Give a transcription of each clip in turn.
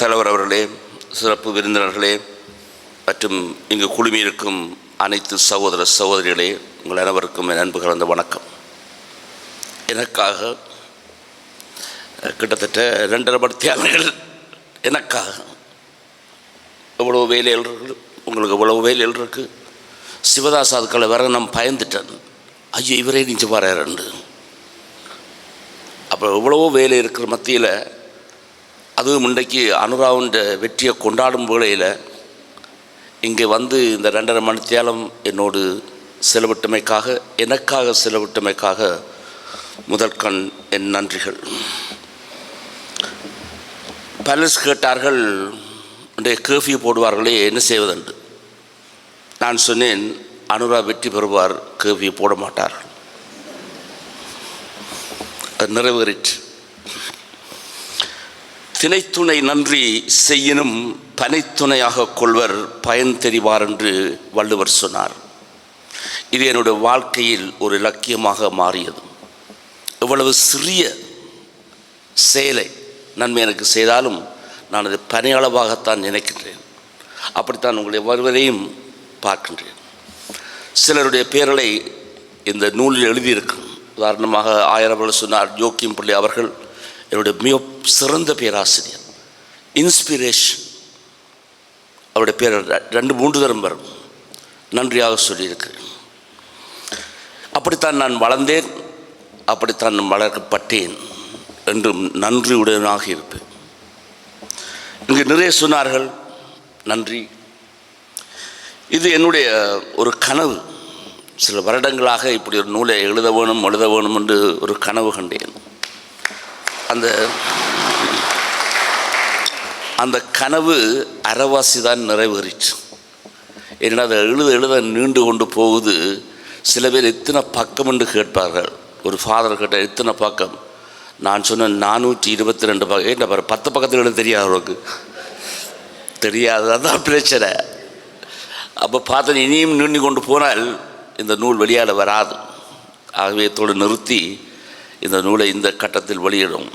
தலைவர் அவர்களே சிறப்பு விருந்தினர்களே மற்றும் இங்கு குழுமியிருக்கும் அனைத்து சகோதர சகோதரிகளே உங்கள் அனைவருக்கும் என் அன்பு கலந்த வணக்கம். எனக்காக கிட்டத்தட்ட ரெண்டரை மணி தியாகங்கள் எனக்காக எவ்வளோ வேலைகள் இருக்குது உங்களுக்கு எவ்வளோ வேலைகள் இருக்குது சிவதாஸ் அதுக்களை வர நான் பயந்துட்டேன். ஐயோ இவரே நிஞ்சு பாரு ரெண்டு அப்போ எவ்வளவோ வேலை இருக்கிற மத்தியில் அதுவும் இன்றைக்கு அனுராவுன்ற வெற்றியை கொண்டாடும் வேளையில் இங்கே வந்து இந்த ரெண்டரை மணி தேலம் என்னோடு செலவிட்டமைக்காக எனக்காக செலவிட்டமைக்காக முதற்கண் என் நன்றிகள். பலஸ் கேட்டார்கள் இன்றைய கேஃபியூ போடுவார்களே என்ன செய்வதென்று? நான் சொன்னேன் அனுரா வெற்றி பெறுவார் கேர்ஃபியூ போட மாட்டார்கள். அது நிறைவேறிற்று. தினைத்துணை நன்றி செய்யினும் பனைத்துணையாக கொள்வர் பயன் தெரிவார் என்று வள்ளுவர் சொன்னார். இது என்னுடைய வாழ்க்கையில் ஒரு இலக்கியமாக மாறியது. இவ்வளவு சிறிய செயலை நன்மை எனக்கு செய்தாலும் நான் அது பனையளவாகத்தான் நினைக்கின்றேன். அப்படித்தான் உங்களுடைய வருவதையும் பார்க்கின்றேன். சிலருடைய பேரலை இந்த நூலில் எழுதியிருக்கும். உதாரணமாக ஆயிரம் சொன்னார் ஜோக்கியம் பிள்ளை அவர்கள் என்னுடைய மிக சிறந்த பேராசிரியர். இன்ஸ்பிரேஷன் அவருடைய பேர் ரெ- ரெண்டு மூன்று தரம் வரும். நன்றியாக சொல்லியிருக்கிறேன். அப்படித்தான் நான் வளர்ந்தேன். அப்படித்தான் நான் வளர்க்கப்பட்டேன் என்றும் நன்றியுடனாக இருப்பேன். இங்கு நிறைய சொன்னார்கள். நன்றி. இது என்னுடைய ஒரு கனவு. சில வருடங்களாக இப்படி ஒரு நூலை எழுத வேணும் எழுத வேணும் என்று ஒரு கனவு கண்டேன். அந்த அந்த கனவு அறவாசி தான் நிறைவேறிச்சு. ஏன்னா அதை எழுத எழுத நீண்டு கொண்டு போகுது. சில பேர் எத்தனை பக்கம் என்று கேட்பார்கள். ஒரு ஃபாதர் கேட்ட எத்தனை பக்கம்? நான் சொன்ன நானூற்றி இருபத்தி ரெண்டு பக்கம் என்ன பாரு பத்து பக்கத்தில் எழுத தெரியாது அவருக்கு தெரியாது அதான் பிரச்சனை. அப்போ பார்த்தேன் இனியும் நீண்டு கொண்டு போனால் இந்த நூல் வெளியாட வராது. ஆகவே தோடு நிறுத்தி இந்த நூலை இந்த கட்டத்தில் வெளியிடும்.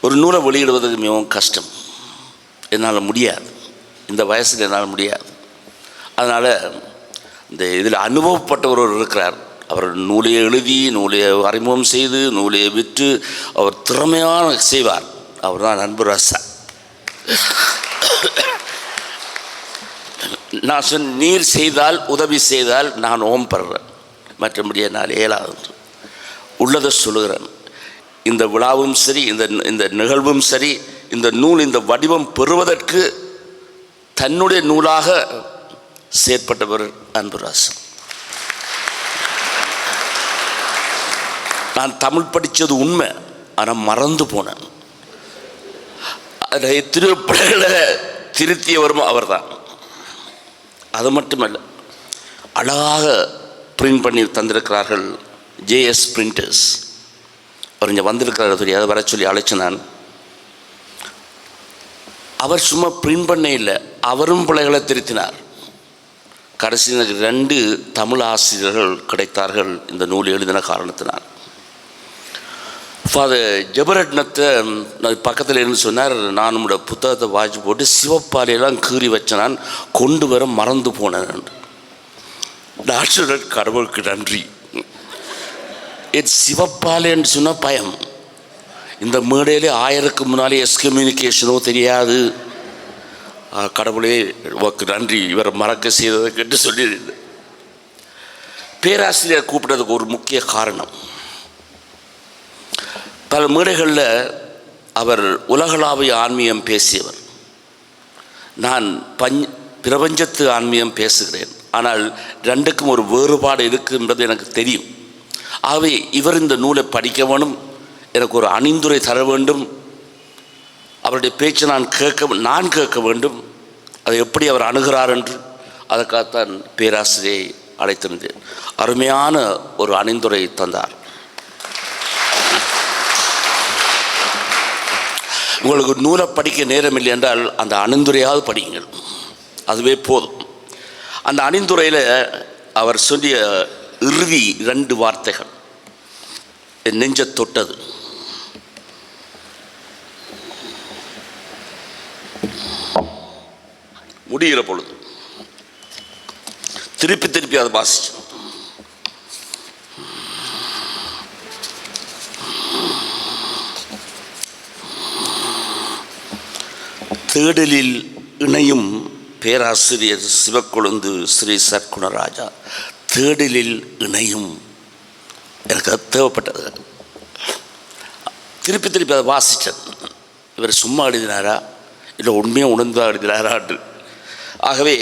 ஒரு நூலை வெளியிடுவதற்கு மிகவும் கஷ்டம். என்னால் முடியாது. இந்த வயசில் என்னால் முடியாது. அதனால் இந்த இதில் அனுபவப்பட்டவர் ஒருவர் இருக்கிறார். அவர் நூலையை எழுதி நூலையை அறிமுகம் செய்து நூலையை விற்று அவர் திறமையான செய்வார். அவர் தான் நண்பர் ரசா. நான் சொன்ன நீர் செய்தால் உதவி செய்தால் நான் ஓம் பெறுறேன் மற்றபடி என்னால் இயலாது. உள்ளதை சொல்லுகிறேன். இந்த விழாவும் சரி இந்த இந்த நிகழ்வும் சரி இந்த நூல் இந்த வடிவம் பெறுவதற்கு தன்னுடைய நூலாக செயற்பட்டவர் அன்புராசன். நான் தமிழ் படித்தது உண்மை ஆனால் மறந்து போனேன். அதை எத்தனையோ பிள்ளைகளை திருத்தியவரும் அவர்தான். அது மட்டுமல்ல அழகாக பிரிண்ட் பண்ணி தந்திருக்கிறார்கள் ஜேஎஸ் பிரிண்டர்ஸ் அவர் இங்கே வந்திருக்கிறார் தெரியாது வர சொல்லி அழைச்சு நான். அவர் சும்மா பிரிண்ட் பண்ண இல்லை அவரும் பிள்ளைகளை திருத்தினார். கடைசி எனக்கு ரெண்டு தமிழ் ஆசிரியர்கள் கிடைத்தார்கள் இந்த நூல் எழுதின காரணத்தினால். ஃபாதர் ஜெபரட்னத்தை நான் பக்கத்தில் இருந்து சொன்னார் நான் நம்மளோட புத்தகத்தை வாய்ச்சி போட்டு சிவப்பாலையெல்லாம் கீறி வச்ச நான் கொண்டு வர மறந்து போனேன் டாக்டர் கடவுளுக்கு நன்றி. இது சிவப்பாலேன்னு சொன்னால் பயம். இந்த மேடையிலே ஆயிரக்கு முன்னாலே எஸ்கம்யூனிகேஷனோ தெரியாது. கடவுளே உக்கு நன்றி. இவரை மறக்க செய்ததுக்கு என்று சொல்லியிருந்தேன் பேராசிரியர் கூப்பிட்டதுக்கு ஒரு முக்கிய காரணம். பல மேடைகளில் அவர் உலகளாவிய ஆன்மீகம் பேசியவர். நான் பஞ் பிரபஞ்சத்து ஆன்மீகம் பேசுகிறேன். ஆனால் ரெண்டுக்கும் ஒரு வேறுபாடு இருக்குன்றது எனக்கு தெரியும். ஆகவே இவர் இந்த நூலை படிக்க வேணும் எனக்கு ஒரு அணிந்துரை தர வேண்டும் அவருடைய பேச்சை நான் கேட்க நான் கேட்க வேண்டும் அதை எப்படி அவர் அணுகிறார் என்று அதற்காகத்தான் பேராசிரியை அழைத்திருந்தேன். அருமையான ஒரு அணிந்துரை தந்தார். உங்களுக்கு நூலை படிக்க நேரம் இல்லை என்றால் அந்த அணிந்துரையாவது படியுங்கள். அதுவே போதும். அந்த அணிந்துரையில் அவர் சொல்லிய இறுதி இரண்டு வார்த்தைகள். என் நெஞ்ச தொட்டது. முடிகிற பொழுது திருப்பி திருப்பி அதை வாசிச்சு. தேடலில் இணையும் பேராசிரியர் சிவக்கொழுந்து ஸ்ரீ சர்க்குணராஜா. தேடலில் இணையும் எனக்கு அது தேவைப்பட்டது திருப்பி திருப்பி அதை வாசித்தது. இவர் சும்மா எழுதினாரா? இல்லை உண்மையாக உணர்ந்தா எழுதினாரான்று ஆகவே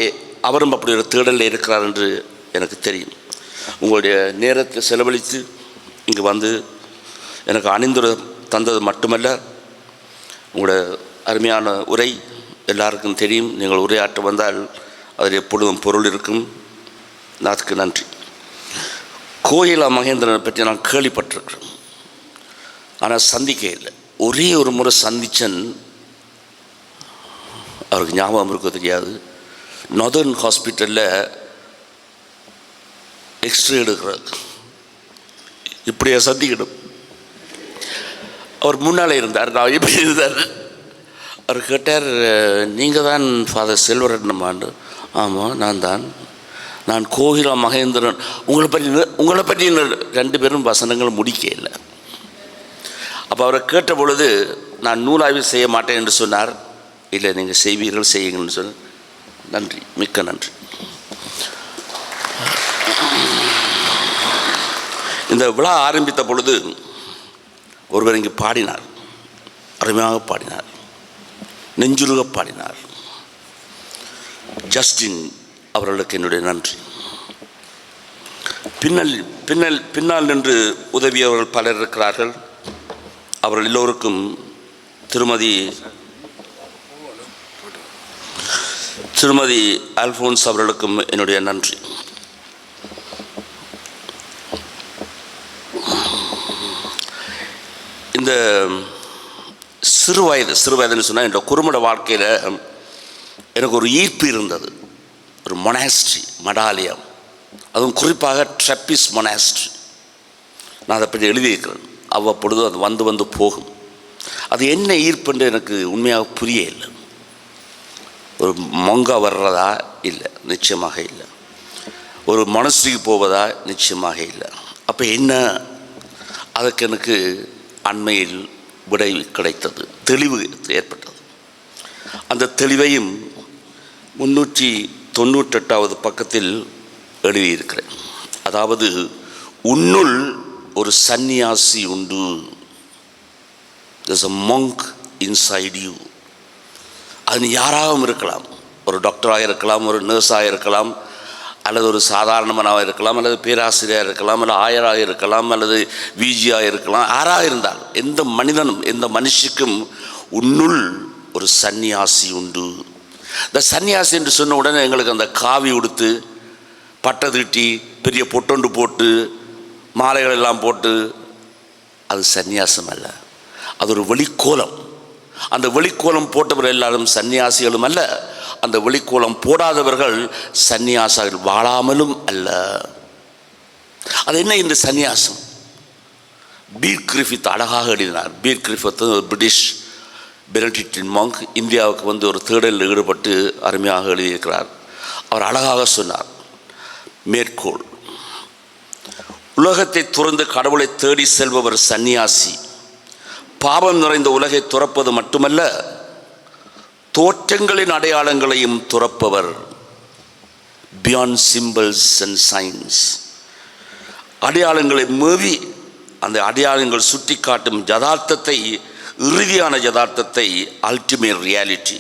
அவரும் அப்படி ஒரு தேடலில் இருக்கிறார் என்று எனக்கு தெரியும். உங்களுடைய நேரத்தை செலவழித்து இங்கே வந்து எனக்கு அணிந்துரை தந்தது மட்டுமல்ல உங்களோட அருமையான உரை எல்லாருக்கும் தெரியும். நீங்கள் உரையாற்ற வந்தால் அதில் எப்பொழுதும் பொருள் இருக்கும். நாத்துக்கு நன்றி. கோயிலா மகேந்திரனை பற்றி நான் கேள்விப்பட்டிருக்கிறேன். ஆனால் சந்திக்க இல்லை. ஒரே ஒரு முறை சந்திச்சன். அவருக்கு ஞாபகம் இருக்க தெரியாது. நொதர்ன் ஹாஸ்பிட்டலில் எக்ஸ்ரே எடுக்கிறார். இப்படியே சந்திக்கணும். அவர் முன்னால் இருந்தார். நான் எப்படி இருந்தார். அவர் கேட்டார் நீங்கள் தான் ஃபாதர் செல்வரட்னமாண்டு ஆமாம் நான் தான் நான் கோகிலா மகேந்திரன். உங்களை பற்றி உங்களை பற்றி ரெண்டு பேரும் வசனங்கள் முடிக்க இல்லை. அப்போ அவரை கேட்ட பொழுது நான் நூலாய்வு செய்ய மாட்டேன் என்று சொன்னார். இல்லை நீங்கள் செய்வீர்கள் செய்யுங்கள்னு சொன்ன நன்றி மிக்க நன்றி. இந்த விழா ஆரம்பித்த பொழுது ஒருவர் இங்கே பாடினார். அருமையாக பாடினார். நெஞ்சுருக பாடினார். ஜஸ்டின் அவர்களுக்கு என்னுடைய நன்றி. பின்னல் பின்னல் பின்னால் நின்று உதவியவர்கள் பலர் இருக்கிறார்கள். அவர்கள் எல்லோருக்கும் திருமதி திருமதி அல்ஃபோன்ஸ் அவர்களுக்கும் என்னுடைய நன்றி. இந்த சிறு வயது சிறு வயதுன்னு சொன்னால் என்னோட குறும்பட வாழ்க்கையில் எனக்கு ஒரு ஈர்ப்பு இருந்தது. ஒரு மொனாஸ்ட்ரி மடாலயம் அதுவும் குறிப்பாக ட்ரப்பிஸ் மொனாஸ்ட்ரி நான் அதை பற்றி எழுதியிருக்கிறேன். அவ்வப்பொழுது அது வந்து வந்து போகும். அது என்ன ஈர்ப்புன்னு எனக்கு உண்மையாக புரிய இல்லை. ஒரு மொங்கா வர்றதா? இல்லை. நிச்சயமாக இல்லை. ஒரு மனசுக்கு போவதா? நிச்சயமாக இல்லை. அப்போ என்ன? அதற்கு எனக்கு அண்மையில் விடை கிடைத்தது. தெளிவு ஏற்பட்டது. அந்த தெளிவையும் முன்னூற்றி தொண்ணூற்றெட்டாவது பக்கத்தில் எழுதியிருக்கிறேன். அதாவது உன்னுள் ஒரு சந்நியாசி உண்டு. Is a monk inside you அது நீ யாராகவும் இருக்கலாம். ஒரு டாக்டராக இருக்கலாம் ஒரு நர்ஸாக இருக்கலாம் அல்லது ஒரு சாதாரணவனாக இருக்கலாம் அல்லது பேராசிரியராக இருக்கலாம் அல்லது ஆயராக இருக்கலாம் அல்லது விஜியாக இருக்கலாம். யாராக இருந்தால் எந்த மனிதனும் எந்த மனுஷிக்கும் உன்னுள் ஒரு சந்நியாசி உண்டு. இந்த சந்நியாசி என்று சொன்ன உடனே எங்களுக்கு அந்த காவி உடுத்து பட்டை தீட்டி பெரிய பொட்டொண்டு போட்டு மாலைகள் எல்லாம் போட்டு அது சந்நியாசம் அல்ல. அது ஒரு வெளிக்கோலம். அந்த வெளிக்கோலம் போட்டவர் எல்லாரும் சன்னியாசிகளும் அல்ல. அந்த வெளிக்கோலம் போடாதவர்கள் சன்னியாசிகள் வாழாமலும் அல்ல. அது என்ன இந்த சந்நியாசம் பீர் கிரிஃபித் அழகாக எழுதினார். பீர் கிரிஃபித் ஒரு பிரிட்டிஷ் பெனடிக்டின் மாங்க் இந்தியாவுக்கு வந்து ஒரு தேடலில் ஈடுபட்டு அருமையாக எழுதியிருக்கிறார். அவர் அழகாக சொன்னார். மேற்கோள். உலகத்தை துறந்து கடவுளை தேடி செல்பவர் சந்நியாசி பாவம் நிறைந்த உலகை துறப்பது மட்டுமல்ல தோற்றங்களின் அடையாளங்களையும் துறப்பவர். பியாண்ட் சிம்பிள்ஸ் அண்ட் சயின்ஸ் அடையாளங்களை மீறி அந்த அடையாளங்கள் சுட்டி காட்டும் யதார்த்தத்தை இறுதியான யதார்த்தத்தை அல்டிமேட் ரியாலிட்டி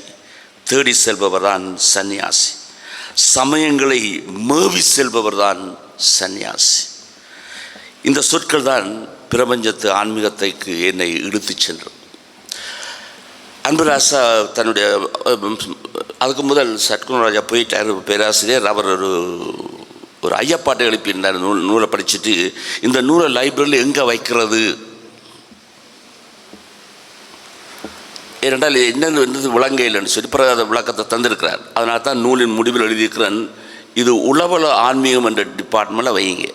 தேடி செல்பவர்தான் சன்னியாசி. சந்நியாசி சமயங்களை மேவி செல்பவர் தான் சந்நியாசி இந்த சொற்கள் தான் பிரபஞ்சத்து ஆன்மீகத்தைக்கு என்னை இழுத்துச் சென்றது. அன்புராசா தன்னுடைய அதுக்கு முதல் சத்குணராஜா போயிட்டார் பேராசிரியர். அவர் ஒரு ஒரு ஐயப்பாட்டை எழுப்பியிருந்தார் நூல் நூலை படிச்சுட்டு இந்த நூலை லைப்ரரியில் எங்கே வைக்கிறது? ஏனென்றால் என்னென்ன என்னது விளங்க இல்லைன்னு சொல்லி பிறகு அதை விளக்கத்தை தந்திருக்கிறார். அதனால தான் நூலின் முடிவில் எழுதியிருக்கிறேன் இது உளவல ஆன்மீகம் என்ற டிபார்ட்மெண்ட்டில் வைங்க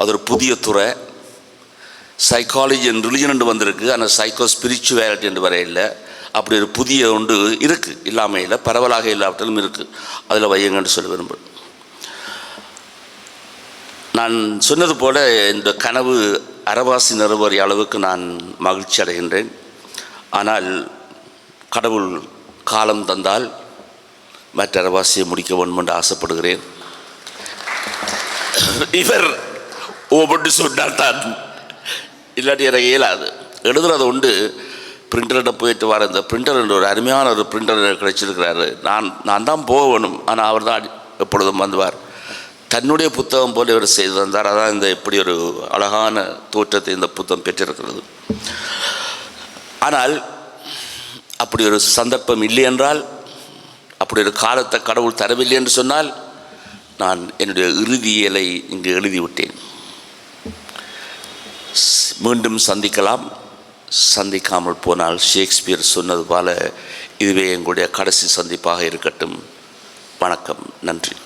அது ஒரு புதிய துறை. சைக்காலஜி அண்ட் ரிலிஜன் என்று வந்திருக்கு. ஆனால் சைக்கோ ஸ்பிரிச்சுவாலிட்டி என்று வரையில்லை. அப்படி ஒரு புதிய ஒன்று இருக்குது இல்லாமல் இல்லை பரவலாக இல்லாவிட்டாலும் இருக்குது அதில் வையுங்கன்னு சொல்ல விரும்புகிறேன் நான் சொன்னது போல இந்த கனவு அறவாசி நிறுவறிய அளவுக்கு நான் மகிழ்ச்சி அடைகின்றேன். ஆனால் கடவுள் காலம் தந்தால் மற்ற அரவாசியை முடிக்க வேண்டும் என்று ஆசைப்படுகிறேன். இவர் ஓபட்டு சொன்னால் தான். இல்லாட்டி எனக்கு இயலாது. எழுதுறது உண்டு. பிரிண்டர்கிட்ட போயிட்டு வர இந்த பிரிண்டர் ஒரு அருமையான ஒரு பிரிண்டர் கிடைச்சிருக்கிறாரு. நான் நான் தான் போகணும் ஆனால் அவர் தான் எப்பொழுதும் வந்துவார். தன்னுடைய புத்தகம் போல இவர் செய்து தந்தார். அதான் இந்த இப்படி ஒரு அழகான தோற்றத்தை இந்த புத்தகம் பெற்றிருக்கிறது. ஆனால் அப்படி ஒரு சந்தர்ப்பம் இல்லை என்றால் அப்படி ஒரு காலத்தை கடவுள் தரவில்லை என்று சொன்னால் நான் என்னுடைய இறுதியலை இங்கு எழுதிவிட்டேன். மீண்டும் சந்திக்கலாம். சந்திக்காமல் போனால் ஷேக்ஸ்பியர் சொன்னது போல இதுவே எங்களுடைய கடைசி சந்திப்பாக இருக்கட்டும். வணக்கம். நன்றி.